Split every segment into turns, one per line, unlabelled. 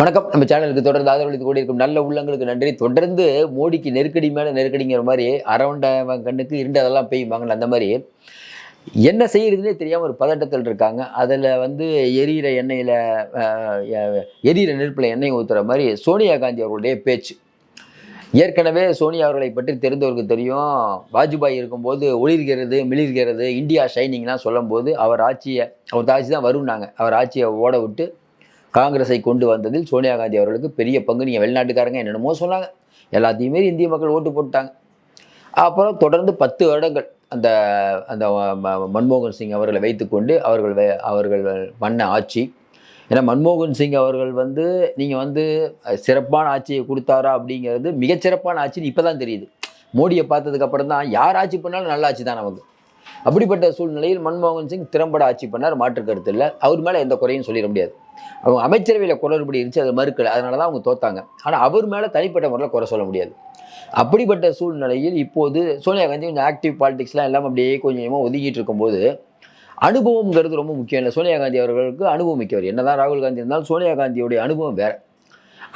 வணக்கம். நம்ம சேனலுக்கு தொடர்ந்து ஆதரவளித்து கூடியிருக்கும் நல்ல உள்ளங்களுக்கு நன்றி. தொடர்ந்து மோடிக்கு நெருக்கடி மேலே நெருக்கடிங்கிற மாதிரி அரவண்டவன் கண்ணுக்கு இருண்டு அதெல்லாம் பெய்யுவாங்கல்ல அந்த மாதிரி என்ன செய்கிறதுனே தெரியாமல் ஒரு பதட்டத்தில் இருக்காங்க. அதில் வந்து எரியிற எண்ணெயில் எரியிற நெருப்பில் எண்ணெய் ஊற்றுற மாதிரி சோனியா காந்தி அவர்களுடைய பேச்சு. ஏற்கனவே சோனியா அவர்களை பற்றி தெரிந்தவருக்கு தெரியும். வாஜ்பாய் இருக்கும்போது ஒளிர்கிறது மிளிர்கிறது இந்தியா ஷைனிங்லாம் சொல்லும்போது அவர் ஆட்சியை அவர் ஆட்சி தான் வரும்னாங்க. அவர் ஆட்சியை ஓட விட்டு காங்கிரஸை கொண்டு வந்ததில் சோனியா காந்தி அவர்களுக்கு பெரிய பங்கு. நீங்கள் வெளிநாட்டுக்காரங்க என்னென்னமோ சொன்னாங்க. எல்லாத்தையுமே இந்திய மக்கள் ஓட்டு போட்டாங்க. அப்புறம் தொடர்ந்து பத்து வருடங்கள் அந்த அந்த மன்மோகன் சிங் அவர்களை வைத்துக்கொண்டு அவர்கள் வே- அவர்கள் பண்ண ஆட்சி. ஏன்னா மன்மோகன் சிங் அவர்கள் வந்து நீங்கள் வந்து சிறப்பான ஆட்சியை கொடுத்தாரா அப்படிங்கிறது மிகச்சிறப்பான ஆட்சின்னு இப்போ தான் தெரியுது. மோடியை பார்த்ததுக்கப்புறம் தான் யார் ஆட்சி பண்ணாலும் நல்ல ஆட்சி தான் நமக்கு. அப்படிப்பட்ட சூழ்நிலையில் மன்மோகன் சிங் திறம்பட ஆட்சி பண்ணார் மாற்று கருத்து இல்லை. அவர் மேலே எந்த குறையும் சொல்லிட முடியாது. அவங்க அமைச்சரவையில் குளறுபடி இருந்துச்சு அதை மறுக்கலை. அதனால தான் அவங்க தோத்தாங்க. ஆனால் அவர் மேலே தனிப்பட்ட முறையில் குறை சொல்ல முடியாது. அப்படிப்பட்ட சூழ்நிலையில் இப்போது சோனியா காந்தி கொஞ்சம் ஆக்டிவ் பாலிடிக்ஸ்லாம் எல்லாம் அப்படியே கொஞ்சம் கொஞ்சமாக ஒதுக்கிட்டு இருக்கும்போது அனுபவம்ங்கிறது ரொம்ப முக்கியம் இல்லை. சோனியா காந்தி அவர்களுக்கு அனுபவம் மிக்கவர். என்னதான் ராகுல் காந்தி இருந்தாலும் சோனியா காந்தியோடைய அனுபவம் வேற.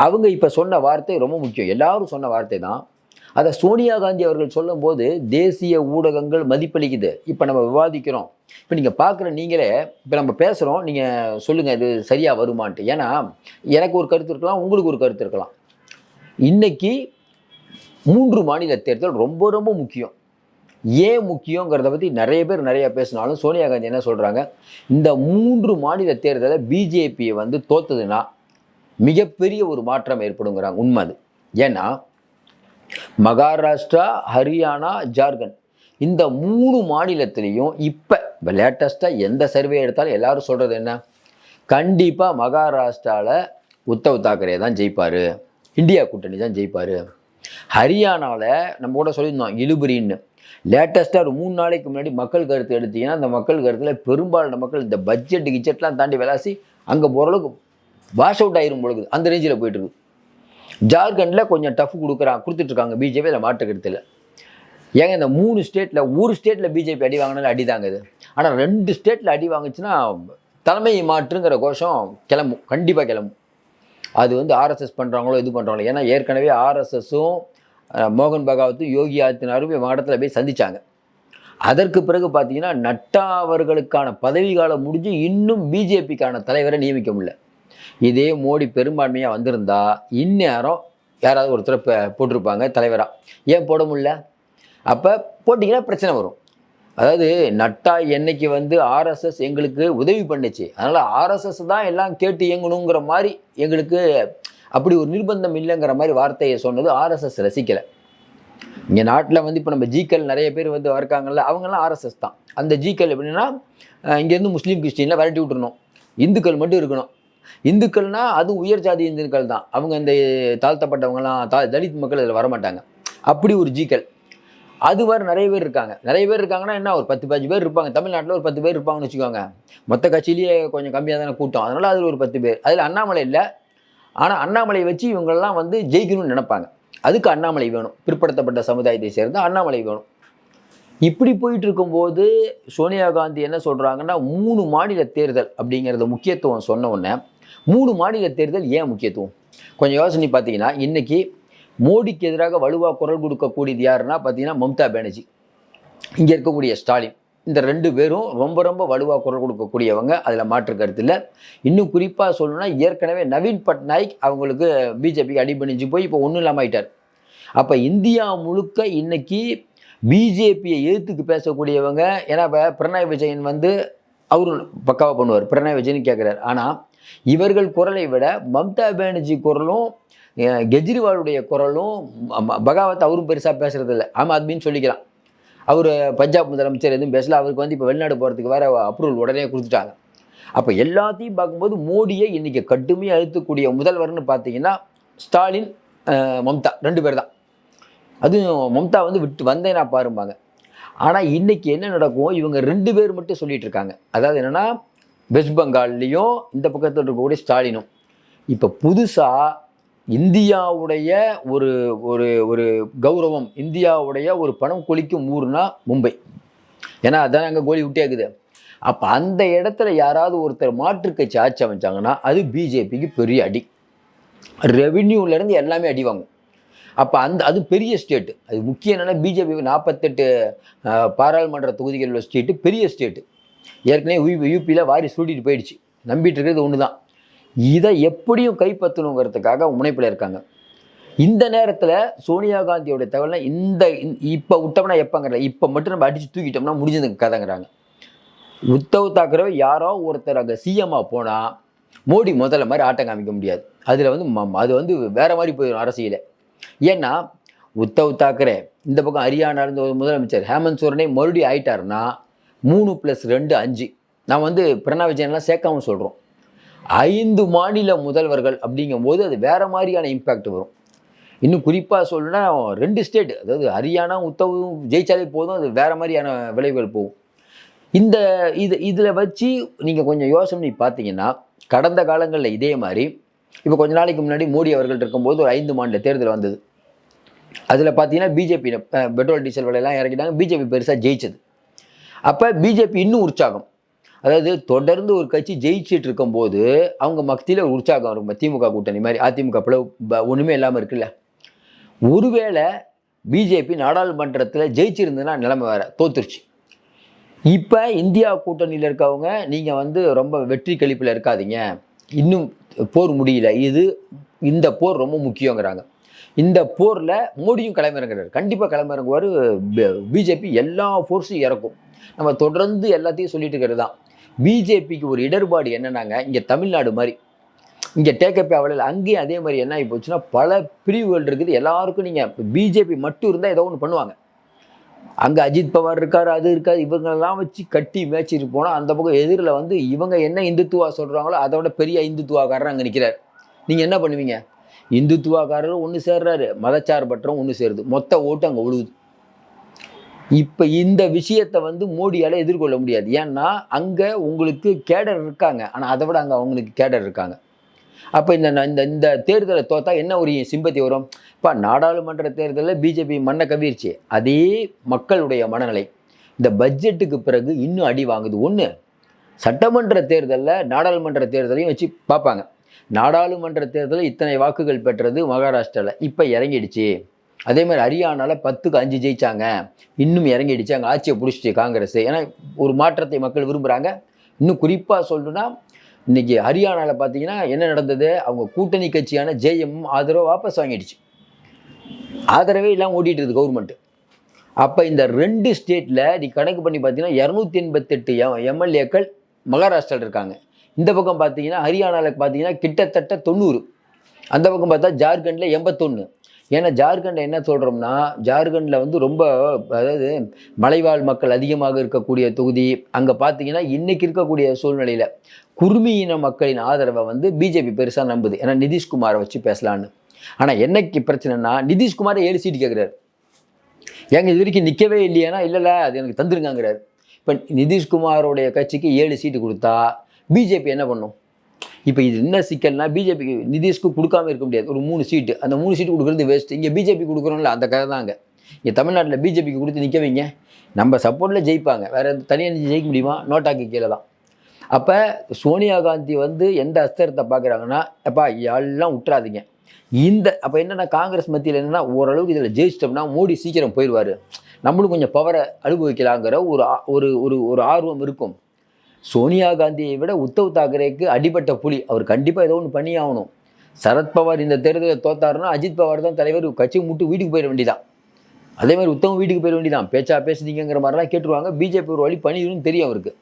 அவங்க இப்போ சொன்ன வார்த்தை ரொம்ப முக்கியம். எல்லாரும் சொன்ன வார்த்தை தான் அதை சோனியா காந்தி அவர்கள் சொல்லும்போது தேசிய ஊடகங்கள் மதிப்பளிக்குது. இப்போ நம்ம விவாதிக்கிறோம். இப்போ நீங்கள் பார்க்குற நீங்களே இப்போ நம்ம பேசுகிறோம் நீங்கள் சொல்லுங்கள் இது சரியாக வருமான்ட்டு. ஏன்னா எனக்கு ஒரு கருத்து இருக்கலாம் உங்களுக்கு ஒரு கருத்து இருக்கலாம். இன்னைக்கு மூன்று மாநில தேர்தல் ரொம்ப ரொம்ப முக்கியம். ஏன் முக்கியங்கிறத பற்றி நிறைய பேர் நிறையா பேசினாலும் சோனியா காந்தி என்ன சொல்கிறாங்க இந்த மூன்று மாநில தேர்தலை பிஜேபியை வந்து தோத்ததுன்னா மிகப்பெரிய ஒரு மாற்றம் ஏற்படுங்கிறாங்க உண்மை அது. ஏன்னா மகாராஷ்டிரா ஹரியானா ஜார்க்கண்ட். இந்த மூணு மாநிலத்திலையும் இப்போ இப்போ லேட்டஸ்ட்டாக எந்த சர்வே எடுத்தாலும் எல்லாரும் சொல்கிறது என்ன? கண்டிப்பாக மகாராஷ்டிராவில் உத்தவ் தாக்கரே தான் ஜெயிப்பார். இந்தியா கூட்டணி தான் ஜெயிப்பார். ஹரியானாவில் நம்ம கூட சொல்லியிருந்தோம் இழுபுரின்னு லேட்டஸ்ட்டாக ஒரு மூணு நாளைக்கு முன்னாடி மக்கள் கருத்து எடுத்தீங்கன்னா அந்த மக்கள் கருத்தில் பெரும்பாலான மக்கள் இந்த பட்ஜெட் கிஜெட்லாம் தாண்டி விளாசி அங்கே போகிறளவுக்கு வாஷ் அவுட் ஆயிரும் பொழுது. அந்த ரேஞ்சில் போயிட்டுருக்கு ஜார்க்கண்டில் கொஞ்சம் டஃப் கொடுக்குறாங்க கொடுத்துட்ருக்காங்க பிஜேபி அதில் மாற்று ஏங்க இந்த மூணு ஸ்டேட்டில் ஒரு ஸ்டேட்டில் பிஜேபி அடி வாங்கினாலும் அடி தாங்க இது. ஆனால் ரெண்டு ஸ்டேட்டில் அடி வாங்குச்சுன்னா தலைமை மாற்றுங்கிற கோஷம் கிளம்பும். கண்டிப்பாக கிளம்பும். அது வந்து ஆர்எஸ்எஸ் பண்ணுறாங்களோ இது பண்ணுறாங்களோ ஏன்னா ஏற்கனவே ஆர்எஸ்எஸும் மோகன் பகாவத்தும் யோகி ஆதித்யநாரும் மாவட்டத்தில் போய் சந்தித்தாங்க அதற்கு பிறகு பார்த்தீங்கன்னா நட்டா அவர்களுக்கான பதவி காலம் முடிஞ்சு இன்னும் பிஜேபிக்கான தலைவரை நியமிக்க முடியல. இதே மோடி பெரும்பான்மையாக வந்திருந்தா இந்நேரம் யாராவது ஒருத்தரை இப்போ போட்டிருப்பாங்க தலைவராக ஏன் போட முடியல? அப்போ போட்டிங்கன்னா பிரச்சனை வரும். அதாவது நட்டா என்னைக்கு வந்து ஆர்எஸ்எஸ் எங்களுக்கு உதவி பண்ணுச்சு. அதனால் ஆர்எஸ்எஸ் தான் எல்லாம் கேட்டு இயங்கணுங்கிற மாதிரி எங்களுக்கு அப்படி ஒரு நிர்பந்தம் இல்லைங்கிற மாதிரி வார்த்தையை சொன்னது ஆர்எஸ்எஸ் ரசிக்கலை. இங்கே நாட்டில் வந்து இப்போ நம்ம ஜீக்கள் நிறைய பேர் வந்து இருக்காங்கல்ல அவங்கெல்லாம் ஆர்எஸ்எஸ் தான். அந்த ஜீக்கள் எப்படின்னா இங்கேருந்து முஸ்லீம் கிறிஸ்டின்லாம் விரட்டி விட்டுருணும் இந்துக்கள் மட்டும் இருக்கணும். இந்துக்கள்னால் அது உயர் ஜாதி இந்துக்கள் தான். அவங்க இந்த தாழ்த்தப்பட்டவங்கலாம் தா தலித் மக்கள் இதில் வரமாட்டாங்க. அப்படி ஒரு ஜீக்கள். அது வர நிறைய பேர் இருக்காங்க. நிறைய பேர் இருக்காங்கன்னா என்ன ஒரு பத்து பதினஞ்சு பேர் இருப்பாங்க. தமிழ்நாட்டில் ஒரு பத்து பேர் இருப்பாங்கன்னு வச்சுக்கோங்க. மொத்த கட்சியிலேயே கொஞ்சம் கம்மியாக தானே கூட்டம். அதனால் அதில் ஒரு பத்து பேர். அதில் அண்ணாமலை இல்லை. ஆனால் அண்ணாமலையை வச்சு இவங்கெல்லாம் வந்து ஜெயிக்கணும்னு நினைப்பாங்க. அதுக்கு அண்ணாமலை வேணும். பிற்படுத்தப்பட்ட சமுதாயத்தை சேர்ந்த அண்ணாமலை வேணும். இப்படி போயிட்டு இருக்கும்போது சோனியா காந்தி என்ன சொல்கிறாங்கன்னா மூணு மாநில தேர்தல் அப்படிங்கிறத முக்கியத்துவம் சொன்ன உடனே மூணு மாநில தேர்தல் ஏன் முக்கியத்துவம்? கொஞ்சம் யோசனை பார்த்தீங்கன்னா இன்னைக்கு மோடிக்கு எதிராக வலுவாக குரல் கொடுக்கக்கூடியது யாருன்னா பார்த்தீங்கன்னா மம்தா பானர்ஜி. இங்கே இருக்கக்கூடிய ஸ்டாலின். இந்த ரெண்டு பேரும் ரொம்ப ரொம்ப வலுவாக குரல் கொடுக்கக்கூடியவங்க. அதில் மாற்று கருத்து இல்லை. இன்னும் குறிப்பாக சொல்லணும்னா ஏற்கனவே நவீன் பட்நாயக் அவங்களுக்கு பிஜேபிக்கு அடிபணிஞ்சு போய் இப்போ ஒன்றும் இல்லாமல் ஆயிட்டார். அப்போ இந்தியா முழுக்க இன்னைக்கு பிஜேபியை எழுத்துக்கு பேசக்கூடியவங்க ஏன்னா இப்போ பிரணாய் விஜயன் வந்து அவரு பக்காவாக பண்ணுவார். பிரணாய் விஜயன் கேட்குறாரு ஆனால் இவர்கள் குரலை விட மம்தா பானர்ஜி குரலும் கெஜ்ரிவாலுடைய குரலும் பகாவத் அவரும் பெருசாக பேசுறதில்ல. ஆம் ஆத்மின்னு சொல்லிக்கலாம். அவர் பஞ்சாப் முதலமைச்சர் எதுவும் பேசல. அவருக்கு வந்து இப்போ வெளிநாடு போகிறதுக்கு வேறு அப்ரூவல் உடனே கொடுத்துட்டாங்க. அப்போ எல்லாத்தையும் பார்க்கும்போது மோடியை இன்னைக்கு கடுமையாக அழுத்தக்கூடிய முதல்வர்னு பார்த்தீங்கன்னா ஸ்டாலின் மம்தா. ரெண்டு பேர் தான். அதுவும் மம்தா வந்து விட்டு வந்தேனா பாரும்பாங்க. ஆனால் இன்றைக்கி என்ன நடக்கும் இவங்க ரெண்டு பேர் மட்டும் சொல்லிகிட்டு இருக்காங்க. அதாவது என்னென்னா வெஸ்ட் பெங்கால்லையும் இந்த பக்கத்தில் இருக்கக்கூடிய ஸ்டாலினும். இப்போ புதுசாக இந்தியாவுடைய ஒரு ஒரு ஒரு கௌரவம் இந்தியாவுடைய ஒரு பணம் கொளிக்கும் ஊர்னா மும்பை. ஏன்னா அதான் அங்கே கோலி விட்டேக்குது அப்போ அந்த இடத்துல யாராவது ஒருத்தர் மாற்றுக் கட்சி ஆட்சி அமைச்சாங்கன்னா அது பிஜேபிக்கு பெரிய அடி. ரெவின்யூலேருந்து எல்லாமே அடி வாங்கும். அப்போ அந்த அது பெரிய ஸ்டேட்டு. அது முக்கியம் என்னென்னா பிஜேபி நாற்பத்தெட்டு பாராளுமன்ற தொகுதிகளில் உள்ள ஸ்டேட்டு பெரிய ஸ்டேட்டு. ஏற்கனவே யூ யூபியில் வாரி சூட்டிட்டு போயிடுச்சு. நம்பிட்டு இருக்கிறது ஒன்று தான் இதை எப்படியும் கைப்பற்றணுங்கிறதுக்காக முனைப்பில் இருக்காங்க. இந்த நேரத்தில் சோனியா காந்தியோட தகவலை இந்த இப்போ விட்டோம்னா எப்போங்கிற இப்போ மட்டும் நம்ம அடித்து தூக்கிட்டோம்னா முடிஞ்சது கதைங்கிறாங்க. உத்தவ் தாக்கரே யாரோ ஒருத்தர் அங்கே சிஎம்மாக போனால் மோடி முதல்ல மாதிரி ஆட்டம் காமிக்க முடியாது. அதில் வந்து ம- அது வந்து வேறு மாதிரி போயிடும் அரசியல். ஏன்னா உத்தவ் தாக்கரே இந்த பக்கம் ஹரியானா இருந்த ஒரு முதலமைச்சர் ஹேமந்த் சோரனே மறுபடியும் ஆயிட்டாருன்னா மூணு ப்ளஸ் ரெண்டு அஞ்சு. நான் வந்து பிரணா விஜயன்லாம் சேர்க்காம சொல்கிறோம் ஐந்து மாநில முதல்வர்கள் அப்படிங்கும்போது அது வேறு மாதிரியான இம்பேக்ட் வரும். இன்னும் குறிப்பாக சொல்லணும்னா ரெண்டு ஸ்டேட் அதாவது ஹரியானா உத்தவும் ஜெயிச்சாலே போதும் அது வேற மாதிரியான விளைவுகள் போகும். இந்த இது இதில் வச்சு நீங்கள் கொஞ்சம் யோசனை பார்த்தீங்கன்னா கடந்த காலங்களில் இதே மாதிரி இப்போ கொஞ்ச நாளைக்கு முன்னாடி மோடி அவர்கள் இருக்கும்போது ஒரு ஐந்து மாநில தேர்தல் வந்தது. அதில் பார்த்தீங்கன்னா பிஜேபி பெட்ரோல் டீசல் விலையெல்லாம் இறக்கிட்டாங்க பிஜேபி பெருசாக ஜெயிச்சது. அப்போ பிஜேபி இன்னும் உற்சாகம். அதாவது தொடர்ந்து ஒரு கட்சி ஜெயிச்சிட்டு இருக்கும்போது அவங்க மத்தியில் உற்சாகம் இருக்கும் திமுக கூட்டணி மாதிரி அதிமுக பிளவு ஒன்றுமே இல்லாமல் இருக்குல்ல. ஒருவேளை பிஜேபி நாடாளுமன்றத்தில் ஜெயிச்சிருந்ததுன்னா நிலைமை வேற தோத்துருச்சு. இப்போ இந்தியா கூட்டணியில் இருக்கவங்க நீங்கள் வந்து ரொம்ப வெற்றி கழிப்பில் இருக்காதீங்க. இன்னும் போர் முடியல. இது இந்த போர் ரொம்ப முக்கியங்கிறாங்க. இந்த போரில் மோடியும் கிளம்பிறங்குறாரு கண்டிப்பாக கிளம்பிறங்குவார் பிஜேபி எல்லா ஃபோர்ஸும் இறக்கும். நம்ம தொடர்ந்து எல்லாத்தையும் சொல்லிட்டு இருக்கிறது தான் பிஜேபிக்கு ஒரு இடர்பாடு என்னன்னாங்க இங்கே தமிழ்நாடு மாதிரி. இங்கே டேக்கப் அவ்வளோ அங்கேயும் அதே மாதிரி என்ன ஆகி போச்சுன்னா பல பிரிவுகள் இருக்குது. எல்லாருக்கும் நீங்கள் பிஜேபி மட்டும் இருந்தால் ஏதோ ஒன்று பண்ணுவாங்க. அங்கே அஜித் பவார் இருக்கார் அது இருக்காது இவங்கெல்லாம் வச்சு கட்டி மேய்ச்சிட்டு போனால் அந்த பக்கம் எதிரில் வந்து இவங்க என்ன இந்துத்துவா சொல்கிறாங்களோ அதை விட பெரிய இந்துத்துவாக்காரர் அங்கே நிற்கிறார் நீங்கள் என்ன பண்ணுவீங்க? இந்துத்துவாக்காரரும் ஒன்று சேர்றாரு மதச்சார்பற்றவும் ஒன்று சேருது. மொத்த ஓட்டு அங்கே விழுவுது இப்போ இந்த விஷயத்தை வந்து மோடியால் எதிர்கொள்ள முடியாது. ஏன்னா அங்கே உங்களுக்கு கேடர் இருக்காங்க. ஆனால் அதை விட அங்கே அவங்களுக்கு கேடர் இருக்காங்க. அப்போ இந்த இந்த இந்த தேர்தலை தோத்தா என்ன ஒரு சிம்பத்தி வரும்? இப்போ நாடாளுமன்ற தேர்தலில் பிஜேபி மண்ணை கவிர்ச்சி. அதே மக்களுடைய மனநிலை. இந்த பட்ஜெட்டுக்கு பிறகு இன்னும் அடி வாங்குது. ஒன்று சட்டமன்ற தேர்தலில் நாடாளுமன்ற தேர்தலையும் வச்சு பார்ப்பாங்க நாடாளுமன்ற தேர்தலில் இத்தனை வாக்குகள் பெற்றது மகாராஷ்டிராவில் இப்போ இறங்கிடுச்சு. அதே மாதிரி ஹரியானாவில் பத்துக்கு அஞ்சு ஜெயிச்சாங்க. இன்னும் இறங்கிடுச்சு. அங்கே ஆட்சியை பிடிச்சிச்சு காங்கிரஸ். ஏன்னா ஒரு மாற்றத்தை மக்கள் விரும்புகிறாங்க இன்னும் குறிப்பாக சொல்லணும்னா இன்னைக்கு ஹரியானாவில் பார்த்தீங்கன்னா என்ன நடந்தது? அவங்க கூட்டணி கட்சியான ஜெயம் ஆதரவை வாபஸ் வாங்கிடுச்சு. ஆதரவே இல்லாமல் ஓட்டிட்டு இருக்குது கவர்மெண்ட்டு அப்போ இந்த ரெண்டு ஸ்டேட்டில் நீ கணக்கு பண்ணி பார்த்தீங்கன்னா இரநூத்தி எண்பத்தெட்டு எம்எல்ஏக்கள் மகாராஷ்டிராவில் இருக்காங்க. இந்த பக்கம் பார்த்தீங்கன்னா ஹரியானாவில் பார்த்தீங்கன்னா கிட்டத்தட்ட தொண்ணூறு. அந்த பக்கம் பார்த்தா ஜார்க்கண்டில் எண்பத்தொன்று ஏன்னா ஜார்க்கண்ட் என்ன சொல்கிறோம்னா ஜார்க்கண்டில் வந்து ரொம்ப அதாவது மலைவாழ் மக்கள் அதிகமாக இருக்கக்கூடிய தொகுதி. அங்கே பார்த்தீங்கன்னா இன்றைக்கி இருக்கக்கூடிய சூழ்நிலையில் குர்மி இன மக்களின் ஆதரவை வந்து பிஜேபி பெருசாக நம்புது. ஏன்னா நிதிஷ்குமாரை வச்சு பேசலான்னு. ஆனால் என்னைக்கு பிரச்சனைனா நிதிஷ்குமாரை ஏழு சீட்டு கேட்குறாரு ஏங்க இது வரைக்கும் நிற்கவே இல்லையானா? இல்லைல்ல அது எனக்கு தந்துருங்கிறார். இப்போ நிதிஷ்குமாரோடைய கட்சிக்கு ஏழு சீட்டு கொடுத்தா பிஜேபி என்ன பண்ணும்? இப்போ இது என்ன சிக்கல்னா பிஜேபிக்கு நிதிஷ்க்கு கொடுக்காம இருக்க முடியாது. ஒரு மூணு சீட்டு அந்த மூணு சீட்டு கொடுக்குறது வேஸ்ட் இங்கே பிஜேபி கொடுக்குறோம்ல அந்த கதை தாங்க. இங்கே தமிழ்நாட்டில் பிஜேபிக்கு கொடுத்து நிற்க வைங்க. நம்ம சப்போர்ட்டில் ஜெயிப்பாங்க. வேறு தனியாக ஜெயிக்க முடியுமா? நோட்டாக்கு கீழே தான். அப்போ சோனியா காந்தி வந்து எந்த அஸ்திரத்தை பார்க்குறாங்கன்னா அப்பா எல்லாம் விட்டுறாதீங்க இந்த அப்போ என்னென்னா காங்கிரஸ் மத்தியில் என்னென்னா ஓரளவுக்கு இதில் ஜெயிச்சிட்டோம்னா மோடி சீக்கிரம் போயிடுவார் நம்மளும் கொஞ்சம் பவரை அனுபவிக்கலாங்கிற ஒரு ஒரு ஒரு ஒரு ஆர்வம் இருக்கும். சோனியா காந்தியை விட உத்தவ் தாக்கரேக்கு அடிபட்ட புலி. அவர் கண்டிப்பாக ஏதோ ஒன்று பண்ணி ஆகணும். சரத்பவார் இந்த தேர்தலில் தோத்தாருன்னா அஜித் பவார் தான் தலைவர். கட்சி முட்டு வீட்டுக்கு போயிட வேண்டியதான் அதே மாதிரி உத்தவம் வீட்டுக்கு போயிட வேண்டியதான் பேச்சா பேசுனீங்கிற மாதிரிலாம் கேட்டுருவாங்க. பிஜேபி ஒரு வழி பண்ணிடுன்னு தெரியும் அவருக்கு.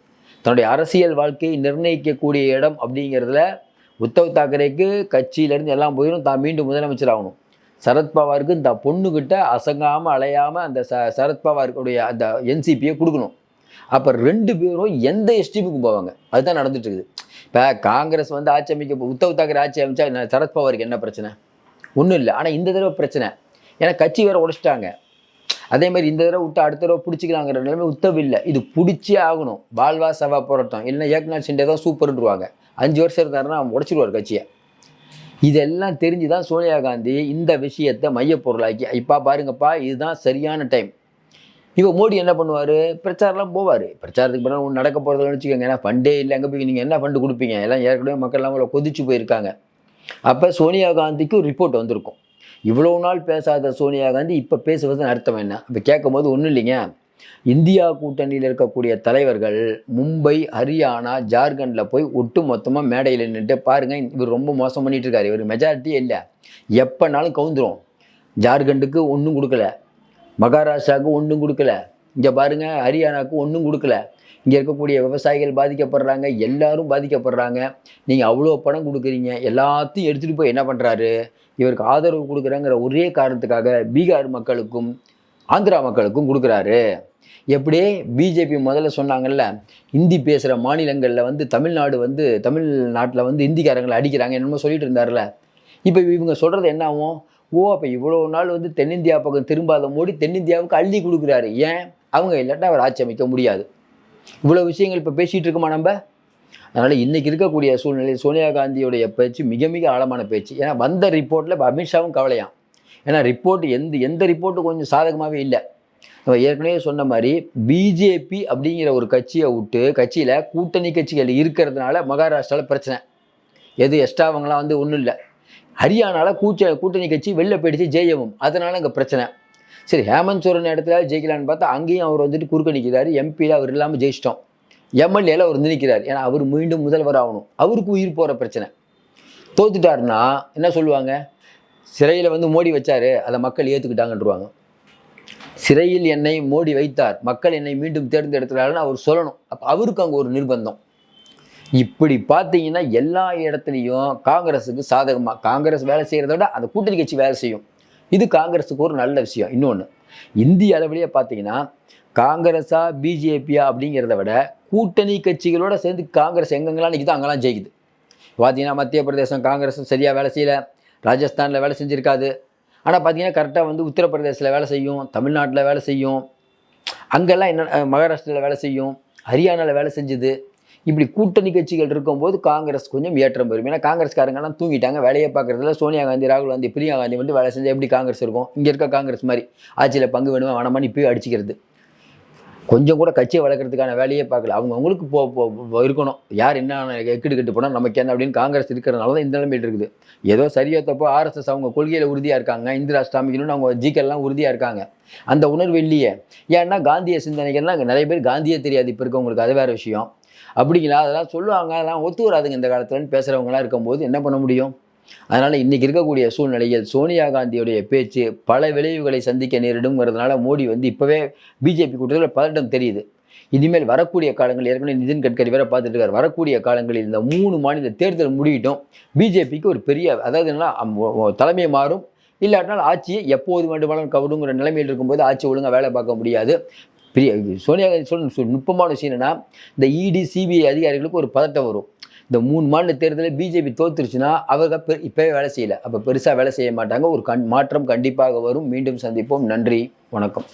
தன்னுடைய அரசியல் வாழ்க்கையை நிர்ணயிக்கக்கூடிய இடம் அப்படிங்கிறதுல உத்தவ் தாக்கரேக்கு கட்சியிலேருந்து எல்லாம் போயிடும் தான் மீண்டும் முதலமைச்சர் ஆகணும். சரத்பவாருக்கு இந்த பொண்ணுக்கிட்ட அசங்காமல் அலையாமல் அந்த ச சரத்பவாருக்குடைய அந்த என்சிபியை கொடுக்கணும். அப்போ ரெண்டு பேரும் எந்த எஸ்டிமுக்கு போவாங்க? அதுதான் நடந்துட்டு இருக்குது இப்போ காங்கிரஸ் வந்து ஆட்சி அமைக்க உத்தவ் தாக்கரே ஆட்சி அமைச்சா என்ன சரத்பவாருக்கு என்ன பிரச்சனை? ஒன்றும் இல்லை. ஆனால் இந்த தடவை பிரச்சனை. ஏன்னா கட்சி வேற உடைச்சிட்டாங்க அதே மாதிரி இந்த தடவை விட்டு அடுத்த தடவை பிடிச்சிக்கலாங்கிற நிலைமை உத்தவ் இல்லை. இது பிடிச்சே ஆகணும். பால்வா சவா போராட்டம். இல்லைன்னா ஏக்நாத் சிண்டே தான் சூப்பர்ன்றுவாங்க. அஞ்சு வருஷம் இருந்தாருன்னா அவன் உடைச்சிருவார் கட்சியை. இதெல்லாம் தெரிஞ்சு தான் சோனியா காந்தி இந்த விஷயத்தை மையப்பொருளாக்கி இப்போ பாருங்கப்பா இதுதான் சரியான டைம் இப்போ மோடி என்ன பண்ணுவார்? பிரச்சாரம்லாம் போவார். பிரச்சாரத்துக்கு பின்னால் ஒன்று நடக்க போகிறதுன்னு வச்சுக்கோங்க. ஏன்னா ஃபண்டே இல்லை. அங்கே போய் நீங்கள் என்ன ஃபண்டு கொடுப்பீங்க? எல்லாம் ஏற்கனவே மக்கள்லாம் உங்களை கொதிச்சு போயிருக்காங்க. அப்போ சோனியா காந்திக்கு ரிப்போர்ட் வந்திருக்கும். இவ்வளோ நாள் பேசாத சோனியா காந்தி இப்போ பேசுவதன் அர்த்தம் என்ன? இப்போ கேட்கும்போது ஒன்றும் இல்லைங்க. இந்தியா கூட்டணியில் இருக்கக்கூடிய தலைவர்கள் மும்பை ஹரியானா ஜார்க்கண்டில் போய் ஒட்டு மொத்தமாக மேடையில் நின்றுட்டு பாருங்கள் இவர் ரொம்ப மோசம் பண்ணிட்டு இருக்காரு. இவர் மெஜாரிட்டியே இல்லை. எப்போனாலும் கவுந்துரும். ஜார்க்கண்டுக்கு ஒன்றும் கொடுக்கல. மகாராஷ்டிராவுக்கு ஒன்றும் கொடுக்கல. இங்கே பாருங்க ஹரியானாவுக்கு ஒன்றும் கொடுக்கல. இங்கே இருக்கக்கூடிய விவசாயிகள் பாதிக்கப்படுறாங்க எல்லாரும் பாதிக்கப்படுறாங்க. நீங்கள் அவ்வளோ பணம் கொடுக்குறீங்க எல்லாத்தையும் எடுத்துகிட்டு போய் என்ன பண்ணுறாரு இவருக்கு ஆதரவு கொடுக்குறேங்கிற ஒரே காரணத்துக்காக பீகார் மக்களுக்கும் ஆந்திரா மக்களுக்கும் கொடுக்குறாரு. எப்படி? பிஜேபி முதல்ல சொன்னாங்கல்ல ஹிந்தி பேசுகிற மாநிலங்களில் வந்து தமிழ்நாடு வந்து தமிழ்நாட்டில் வந்து ஹிந்திக்காரங்களை அடிக்கிறாங்க என்னமோ சொல்லிட்டு இருந்தார்ல. இப்போ இவங்க சொல்கிறது என்ன ஆகும்? ஓ அப்போ இவ்வளோ நாள் வந்து தென்னிந்தியா பக்கம் திரும்பாத மோடி தென்னிந்தியாவுக்கு அள்ளி கொடுக்குறாரு. ஏன்? அவங்க இல்லாட்டா அவர் ஆட்சி அமைக்க முடியாது. இவ்வளோ விஷயங்கள் இப்போ பேசிகிட்டு இருக்கோமா நம்ம? அதனால் இன்றைக்கி இருக்கக்கூடிய சூழ்நிலை சோனியா காந்தியுடைய பேச்சு மிக மிக ஆழமான பேச்சு. ஏன்னா வந்த ரிப்போர்ட்டில் இப்போ அமித்ஷாவும் கவலையாம். ஏன்னா ரிப்போர்ட் எந்த எந்த ரிப்போர்ட்டும் கொஞ்சம் சாதகமாகவே இல்லை. நம்ம ஏற்கனவே சொன்ன மாதிரி பிஜேபி அப்படிங்கிற ஒரு கட்சியை விட்டு கட்சியில் கூட்டணி கட்சிகள் இருக்கிறதுனால மகாராஷ்டிராவில் பிரச்சனை. எது எக்ஸ்ட்ரா அவங்களாம் வந்து ஒன்றும் இல்லை. ஹரியானாவில் கூச்ச கூட்டணி கட்சி வெளில போயிடுச்சு ஜெயவும் அதனால அங்கே பிரச்சனை. சரி ஹேமந்த் சோரன் இடத்துல ஜெயிக்கலான்னு பார்த்தா அங்கேயும் அவர் வந்துட்டு குறுக்க நிற்கிறாரு எம்பியில் அவர் இல்லாமல் ஜெயிச்சிட்டோம். எம்எல்ஏல அவர் வந்து நிற்கிறார் ஏன்னா அவர் மீண்டும் முதல்வர் ஆகணும். அவருக்கு உயிர் போகிற பிரச்சனை. தோத்துட்டாருன்னா என்ன சொல்லுவாங்க? சிறையில் வந்து மோடி வச்சாரு அதை மக்கள் ஏற்றுக்கிட்டாங்கன்றுவாங்க சிறையில் என்னை மோடி வைத்தார். மக்கள் என்னை மீண்டும் தேர்ந்தெடுக்கிறாருன்னு அவர் சொல்லணும். அப்போ அவருக்கு அங்கே ஒரு நிர்பந்தம். இப்படி பார்த்தீங்கன்னா எல்லா இடத்துலையும் காங்கிரஸுக்கு சாதகமாக காங்கிரஸ் வேலை செய்கிறத விட அந்த கூட்டணி கட்சி வேலை செய்யும். இது காங்கிரஸுக்கு ஒரு நல்ல விஷயம். இன்னொன்று இந்திய அளவிலேயே பார்த்தீங்கன்னா காங்கிரஸா பிஜேபியா அப்படிங்கிறத விட கூட்டணி கட்சிகளோட சேர்ந்து காங்கிரஸ் எங்கெங்கெல்லாம் நிற்குதோ அங்கெல்லாம் ஜெயிக்குது. பார்த்தீங்கன்னா மத்திய பிரதேசம் காங்கிரஸ் சரியாக வேலை செய்யல. ராஜஸ்தானில் வேலை செஞ்சுருக்காது. ஆனால் பார்த்தீங்கன்னா கரெக்டாக வந்து உத்தரப்பிரதேசத்தில் வேலை செய்யும் தமிழ்நாட்டில் வேலை செய்யும். அங்கெல்லாம் என்ன மகாராஷ்டிராவில் வேலை செய்யும். ஹரியானாவில் வேலை செஞ்சுது. இப்படி கூட்டணி கட்சிகள் இருக்கும்போது காங்கிரஸ் கொஞ்சம் ஏற்றம் பெறும். ஏன்னா காங்கிரஸ்காரங்கெல்லாம் தூங்கிட்டாங்க வேலையை பார்க்குறதுல சோனியா காந்தி ராகுல் காந்தி பிரியா காந்தி வந்து வேலை செஞ்சால் எப்படி காங்கிரஸ் இருக்கும்? இங்கே இருக்க காங்கிரஸ் மாதிரி. ஆட்சியில் பங்கு வேணுமா வேணாமான்னு இப்போயே அடிச்சுக்கிறது. கொஞ்சம் கூட கட்சியை வளர்க்குறதுக்கான வேலையே பார்க்கல. அவங்க அவங்களுக்கு போ இருக்கணும். யார் என்ன எக்கிட்டு கட்டு போனால் நமக்கு என்ன அப்படின்னு காங்கிரஸ் இருக்கிறனால தான் இந்த நிலைமையில் இருக்குது. ஏதோ சரியா தப்போ ஆர்எஸ்எஸ் அவங்க கொள்கையில் உறுதியாக இருக்காங்க. இந்திரா ஸ்டாமிக்கணும்னு அவங்க ஜிக்கெல்லாம் உறுதியாக இருக்காங்க. அந்த உணர்வு இல்லையே. ஏன்னா காந்திய சிந்தனைகள்லாம் அங்கே நிறைய பேர் காந்தியே தெரியாது. இப்போ இருக்கவங்களுக்கு அது வேறு விஷயம். அப்படிங்களா? அதெல்லாம் சொல்லுவாங்க. அதெல்லாம் ஒத்து வராதுங்க இந்த காலத்துலன்னு பேசுகிறவங்களாம் இருக்கும்போது என்ன பண்ண முடியும்? அதனால் இன்றைக்கி இருக்கக்கூடிய சூழ்நிலையில் சோனியா காந்தியுடைய பேச்சு பல விளைவுகளை சந்திக்க நேரிடுங்கிறதுனால மோடி வந்து இப்போவே பிஜேபி கூட்டத்தில் பதட்டம் தெரியுது. இனிமேல் வரக்கூடிய காலங்கள் ஏற்கனவே நிதின் கட்கரி வேற பார்த்துட்டு இருக்காரு வரக்கூடிய காலங்களில் இந்த மூணு மாநில தேர்தல் முடிவிட்டும் பிஜேபிக்கு ஒரு பெரிய அதாவது என்ன தலைமை மாறும். இல்லாட்டினால் ஆட்சியை எப்போது வேண்டுமானாலும் கவருங்கிற நிலைமையில் இருக்கும்போது ஆட்சி ஒழுங்காக வேலை பார்க்க முடியாது. பெரிய சோனியா காந்தி சொல்ல நுட்பமான விஷயம் என்னன்னா இந்த இடி சிபிஐ அதிகாரிகளுக்கு ஒரு பதட்டம் வரும். இந்த மூணு மாநில தேர்தலில் பிஜேபி தோத்துருச்சுன்னா அவங்க பெ இப்போவே வேலை செய்யலை. அப்போ பெருசாக வேலை செய்ய மாட்டாங்க. ஒரு கண் மாற்றம் கண்டிப்பாக வரும். மீண்டும் சந்திப்போம். நன்றி. வணக்கம்.